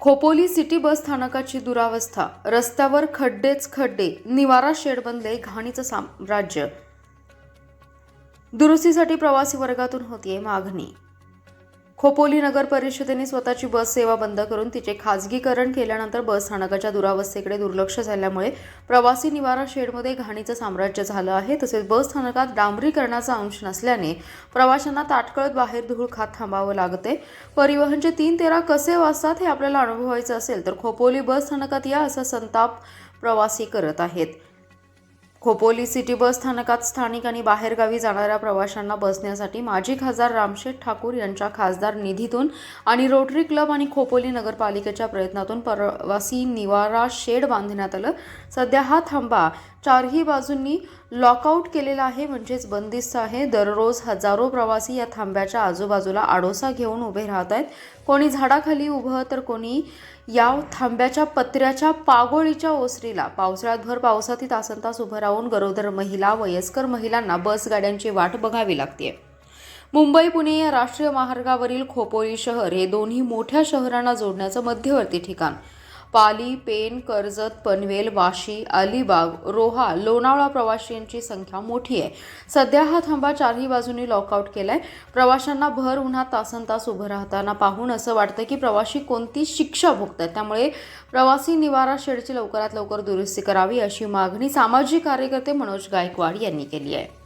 Khopoli city bus स्थानकाची दुरावस्था. रस्त्यावर खड्डेच खड्डे. निवारा शेड बनले घाणीचं साम्राज्य. दुरुस्तीसाठी प्रवासी वर्गातून होतीये मागणी. खोपोली नगर परिषदेने स्वतःची बस सेवा बंद करून तिचे खाजगीकरण केल्यानंतर बस स्थानकाच्या दुरावस्थेकडे दुर्लक्ष झाल्यामुळे प्रवासी निवारा शेडमध्ये घाणीचं साम्राज्य झालं आहे. तसेच बस स्थानकात डांबरीकरणाचा अंश नसल्याने प्रवाशांना ताटकळत बाहेर धूळ खात थांबावं लागते. परिवहनचे तीन तेरा कसे वाजतात हे आपल्याला अनुभवायचं असेल तर खोपोली बस स्थानकात या असा संताप प्रवासी करत आहेत. खोपोली सिटी बस स्थानकात स्थानिक आणि बाहेरगावी जाणाऱ्या प्रवाशांना बसण्यासाठी माजी खासदार रामशेठ ठाकूर यांच्या खासदार निधीतून आणि रोटरी क्लब आणि खोपोली नगरपालिकेच्या प्रयत्नातून प्रवासी निवारा शेड बांधण्यात आलं. सध्या हा थांबा. चारही बाजूंनी लॉकआउट केलेला आहे म्हणजेच बंदिस्त आहे. दररोज हजारो प्रवासी या थांब्याच्या आजूबाजूला आडोसा घेऊन उभे राहत आहेत. कोणी झाडाखाली उभं तर कोणी या थांब्याच्या पत्र्याच्या पागोळीच्या ओसरीला. पावसाळ्यात भर पावसातही तासन तास उभं राहून गरोदर महिला वयस्कर महिलांना बस गाड्यांची वाट बघावी लागते. मुंबई पुणे या राष्ट्रीय महामार्गावरील खोपोली शहर हे दोन्ही मोठ्या शहरांना जोडण्याचं मध्यवर्ती ठिकाण. पाली पेन कर्जत पनवेल वाशी अलिबाग रोहा लोणावळा प्रवाशांची संख्या मोठी आहे. सध्या हा थांबा चारही बाजूनी लॉकआउट केलाय. प्रवाशांना भर उन्हात तासन तास उभं राहताना पाहून असं वाटतं की प्रवाशी कोणती शिक्षा भोगतात. त्यामुळे प्रवासी निवारा शेडची लवकरात लवकर दुरुस्ती करावी अशी मागणी सामाजिक कार्यकर्ते मनोज गायकवाड यांनी केली आहे.